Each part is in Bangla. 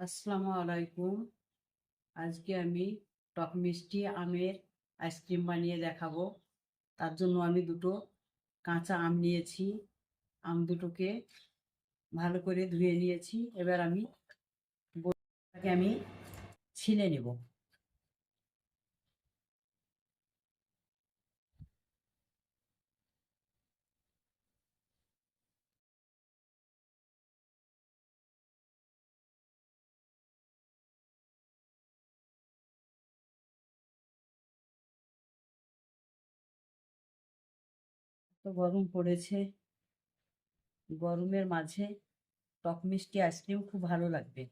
আসসালামু আলাইকুম। আজকে আমি টক মিষ্টি আমের আইসক্রিম বানিয়ে দেখাবো। তার জন্য আমি দুটো কাঁচা আম নিয়েছি। আম দুটোকে ভালো করে ধুয়ে নিয়েছি। এবার আমি আমি ছিলে নেব। গরম পড়েছে। গরমের মাঝে টক মিষ্টি আইসক্রিম খুব ভালো লাগবে।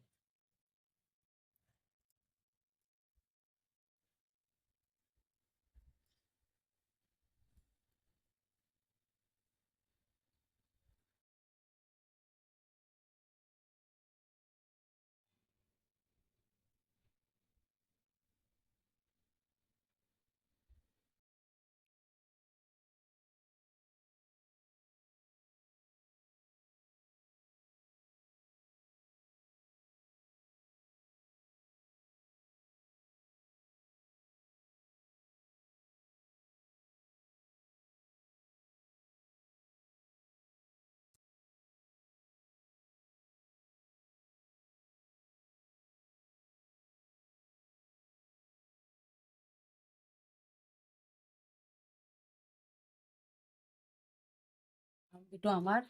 দুটো আমার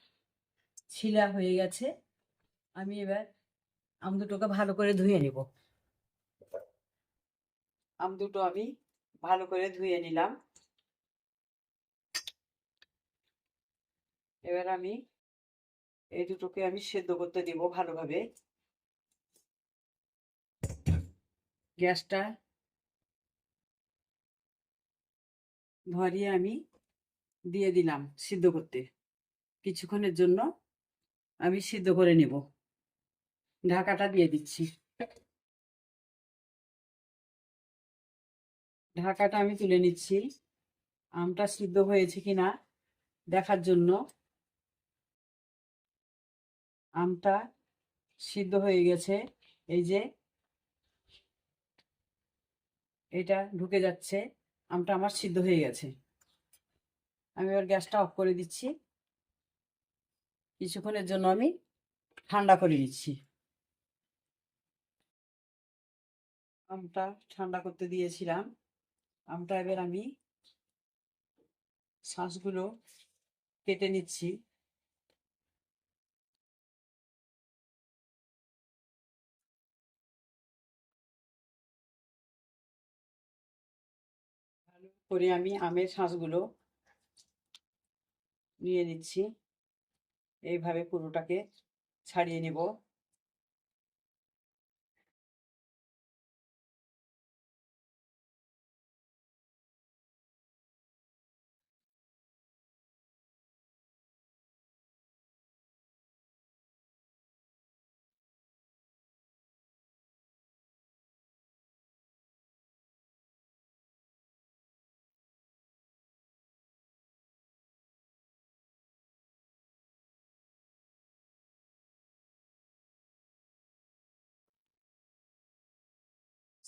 ছিলা হয়ে গেছে। আমি এবার আম দুটোকে ভালো করে ধুয়ে নেব। আম দুটো আমি ভালো করে ধুয়ে নিলাম। এবার আমি এই দুটোকে আমি সেদ্ধ করতে দিব ভালোভাবে। গ্যাসটা ধরিয়ে আমি দিয়ে দিলাম সিদ্ধ করতে। কিছুক্ষণের জন্য আমি সিদ্ধ করে নেব। ঢাকাটা দিয়ে দিচ্ছি। ঢাকাটা আমি তুলে নিচ্ছি। আমটা সিদ্ধ হয়েছে কিনা দেখার জন্য। আমটা সিদ্ধ হয়ে গেছে। এই যে এটা ঢুকে যাচ্ছে। আমটা আমার সিদ্ধ হয়ে গেছে। আমি এবার গ্যাসটা অফ করে দিচ্ছি। কিছুক্ষণের জন্য আমি ঠান্ডা করে নিচ্ছি। আমটা ঠান্ডা করতে দিয়েছিলাম। আমটা এবার আমি শ্বাসগুলো কেটে নিচ্ছি। করে আমি আমের শাঁসগুলো নিয়ে নিচ্ছি। এইভাবে পুরোটাকে ছাড়িয়ে নেব।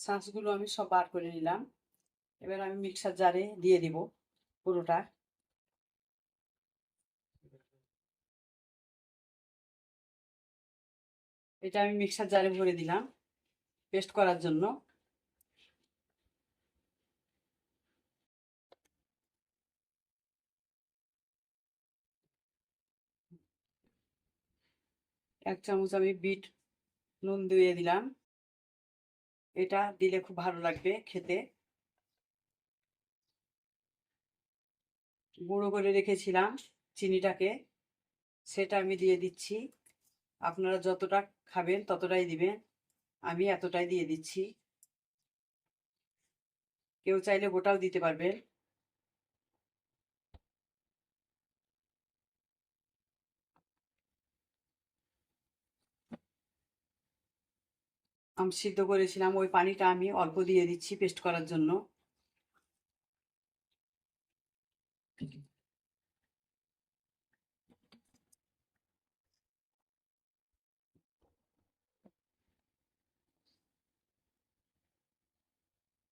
শাঁসগুলো আমি সব বার করে নিলাম। এবার আমি মিক্সার জারে দিয়ে দিব পুরোটা। এটা আমি মিক্সার জারে ভরে দিলাম পেস্ট করার জন্য। এক চামচ আমি বিট নুন দিয়ে দিলাম। এটা দিলে খুব ভালো লাগবে খেতে। গুঁড়ো করে রেখেছিলাম চিনিটাকে, সেটা আমি দিয়ে দিচ্ছি। আপনারা যতটা খাবেন ততটাই দিবেন, আমি এতটাই দিয়ে দিচ্ছি। কেউ চাইলে গোটাও দিতে পারবেন। আম সিদ্ধ করেছিলাম, ওই পানিটা আমি অল্প দিয়ে দিচ্ছি পেস্ট করার জন্য।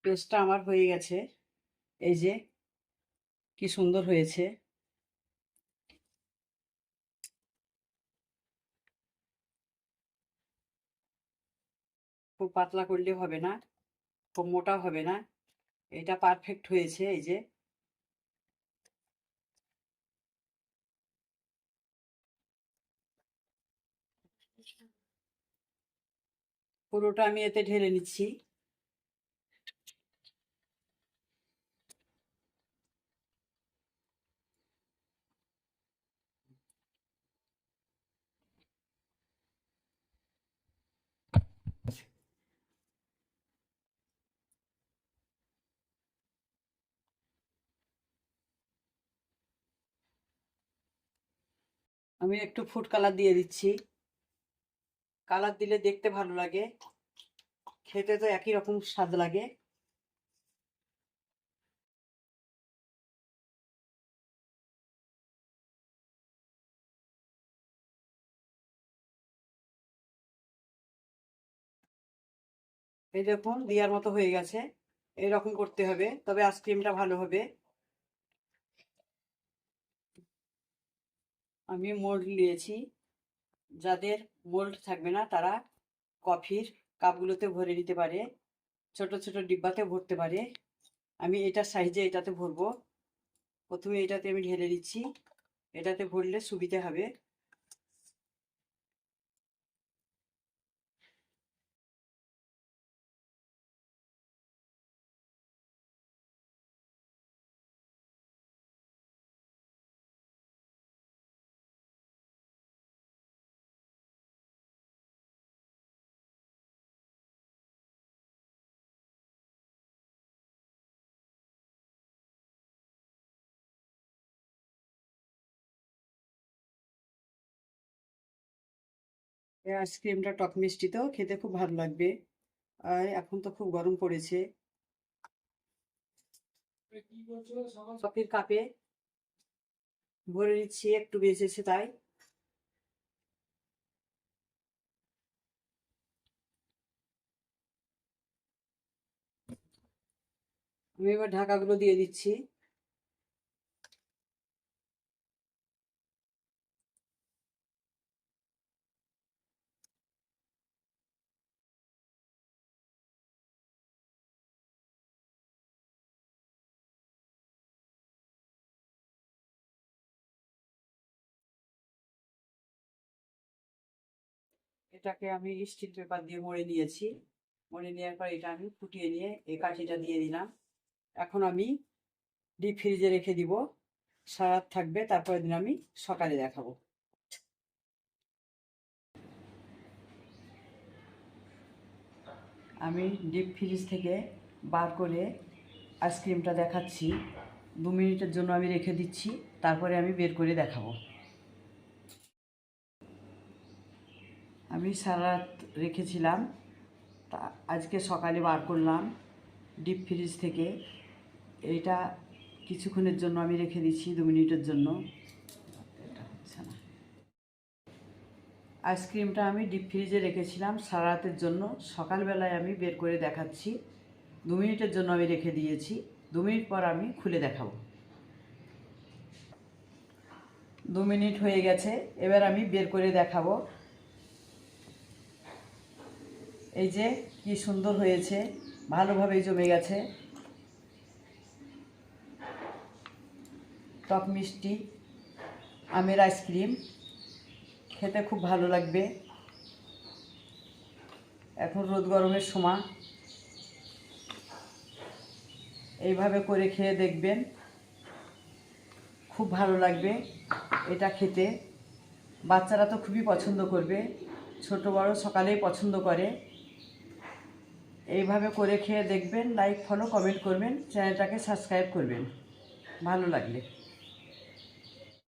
পেস্টটা আমার হয়ে গেছে। এই যে, কি সুন্দর হয়েছে। খুব পাতলা করলে হবে না, খুব মোটা হবে না। এটা পারফেক্ট হয়েছে এই যে। পুরোটা আমি এতে ঢেলে নিচ্ছি। আমি একটু ফুড কালার দিয়ে দিচ্ছি। কালার দিলে দেখতে ভালো লাগে। খেতে তো একই রকম স্বাদ লাগে। এই দেখুন, দেওয়ার মতো হয়ে গেছে। এরকম করতে হবে, তবে আইসক্রিমটা ভালো হবে। আমি মোল্ড নিয়েছি। যাদের মোল্ড থাকবে না, তারা কফির কাপগুলোতে ভরে নিতে পারে, ছোট ছোট ডিব্বাতে ভরতে পারে। আমি এটা সাইজে এটাতে ভরবো। প্রথমে এটাতে আমি ঢেলে দিচ্ছি। এটাতে ভরলে সুবিধে হবে। এই আইসক্রিমটা টক মিষ্টি তো খেতে খুব ভালো লাগবে। আর এখন তো খুব গরম পড়েছে। কফির কাপে ভরে নিচ্ছি একটু বেঁচেছে তাই। আমি এবার ঢাকাগুলো দিয়ে দিচ্ছি। এটাকে আমি স্টিল পেপার দিয়ে মরে নিয়েছি। মরে নেওয়ার পর এটা আমি ফুটিয়ে নিয়ে এই কাঠিটা দিয়ে দিলাম। এখন আমি ডিপ ফ্রিজে রেখে দিব। সারাত থাকবে, তারপরের দিন আমি সকালে দেখাবো। আমি ডিপ ফ্রিজ থেকে বার করে আইসক্রিমটা দেখাচ্ছি। দু মিনিটের জন্য আমি রেখে দিচ্ছি। তারপরে আমি বের করে দেখাবো। আমি সারা রেখেছিলাম। তা আজকে সকালে বার করলাম ডিপ ফ্রিজ থেকে। এইটা কিছুক্ষণের জন্য আমি রেখে দিচ্ছি, দু মিনিটের জন্য। এটা আইসক্রিমটা আমি ডিপ ফ্রিজে রেখেছিলাম সারা রাতের জন্য। সকালবেলায় আমি বের করে দেখাচ্ছি। দু মিনিটের জন্য আমি রেখে দিয়েছি। দু মিনিট পর আমি খুলে দেখাবো। দু মিনিট হয়ে গেছে। এবার আমি বের করে দেখাবো। এই যে কি সুন্দর হয়েছে ভালোভাবে জমে গেছে। টক মিষ্টি, আমের আইসক্রিম খেতে খুব ভালো লাগবে। এখন রোদ গরমের সময়। এইভাবে করে খেয়ে দেখবেন, খুব ভালো লাগবে এটা খেতে। বাচ্চারা তো খুবই পছন্দ করবে, ছোট বড় সকালেই পছন্দ করে। এইভাবে করে খেয়ে দেখবেন লাইক ফলো কমেন্ট করবেন চ্যানেলটাকে সাবস্ক্রাইব করবেন। ভালো লাগলে।